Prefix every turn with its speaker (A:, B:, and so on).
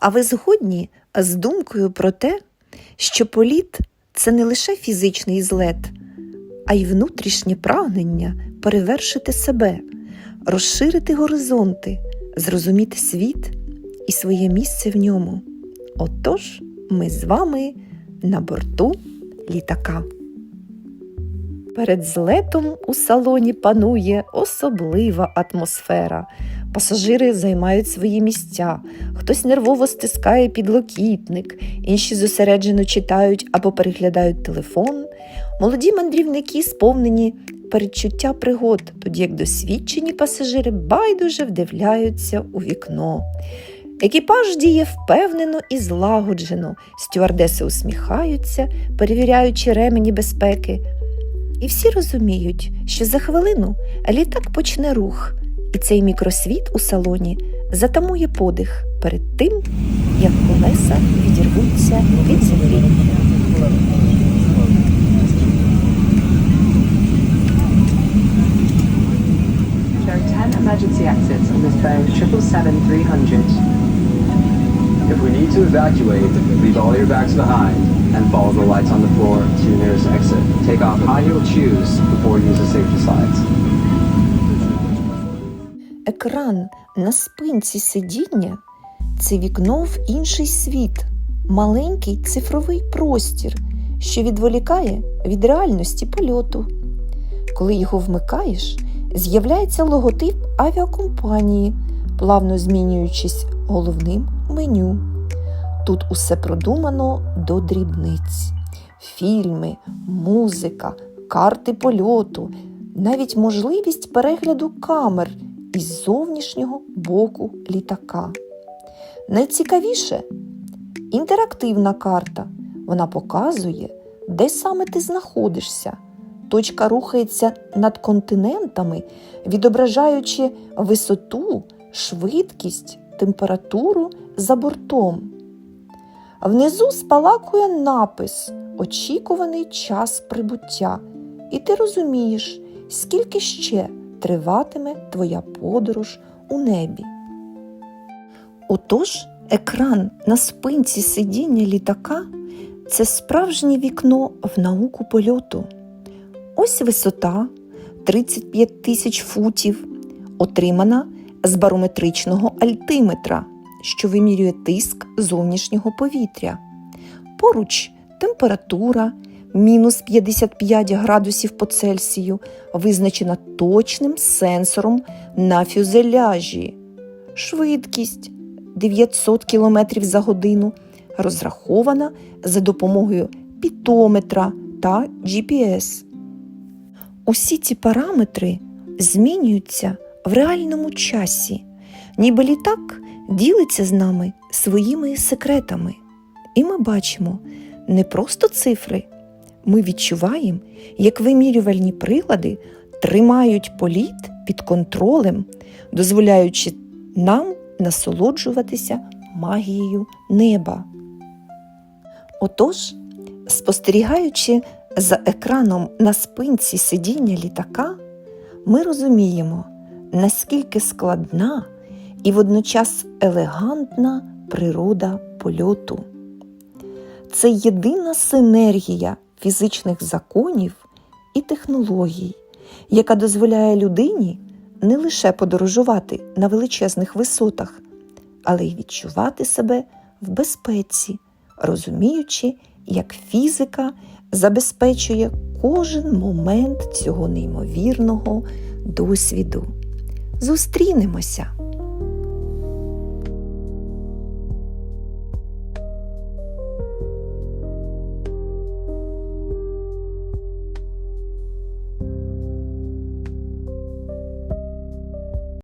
A: А ви згодні з думкою про те, що політ це не лише фізичний злет, а й внутрішнє прагнення перевершити себе, розширити горизонти, зрозуміти світ і своє місце в ньому. Отож, ми з вами на борту літака. Перед злетом у салоні панує особлива атмосфера. Пасажири займають свої місця, хтось нервово стискає підлокітник, інші зосереджено читають або переглядають телефон. Молоді мандрівники сповнені передчуття пригод, тоді як досвідчені пасажири байдуже вдивляються у вікно. Екіпаж діє впевнено і злагоджено. Стюардеси усміхаються, перевіряючи ремені безпеки. І всі розуміють, що за хвилину літак почне рух, і цей мікросвіт у салоні затамує подих перед тим, як колеса відірвуться від землі.
B: There are 10 emergency exits on this Boeing 777-300.
C: If we need to evacuate, leave all your bags behind and follow the lights on the floor to your nearest exit. Take off high-heeled shoes before you use
A: Екран на спинці сидіння це вікно в інший світ, маленький цифровий простір, що відволікає від реальності польоту. Коли його вмикаєш, з'являється логотип авіакомпанії, плавно змінюючись головним меню. Тут усе продумано до дрібниць: фільми, музика, карти польоту, навіть можливість перегляду камер із зовнішнього боку літака. Найцікавіше інтерактивна карта. Вона показує, де саме ти знаходишся. Точка рухається над континентами, відображаючи висоту, швидкість, температуру за бортом. Внизу спалакує напис Очікуваний час прибуття, і ти розумієш, скільки ще триватиме твоя подорож у небі. Отож, екран на спинці сидіння літака це справжнє вікно в науку польоту. Ось висота 35 тисяч футів, отримана з барометричного альтиметра, що вимірює тиск зовнішнього повітря. Поруч температура мінус 55 градусів по Цельсію, визначена точним сенсором на фюзеляжі. Швидкість 900 км за годину розрахована за допомогою пітометра та GPS. Усі ці параметри змінюються в реальному часі, ніби літак ділиться з нами своїми секретами. І ми бачимо не просто цифри, ми відчуваємо, як вимірювальні прилади тримають політ під контролем, дозволяючи нам насолоджуватися магією неба. Отож, спостерігаючи за екраном на спинці сидіння літака, ми розуміємо, наскільки складна і водночас елегантна природа польоту. Це єдина синергія фізичних законів і технологій, яка дозволяє людині не лише подорожувати на величезних висотах, але й відчувати себе в безпеці, розуміючи, як фізика забезпечує кожен момент цього неймовірного досвіду. Зустрінемося!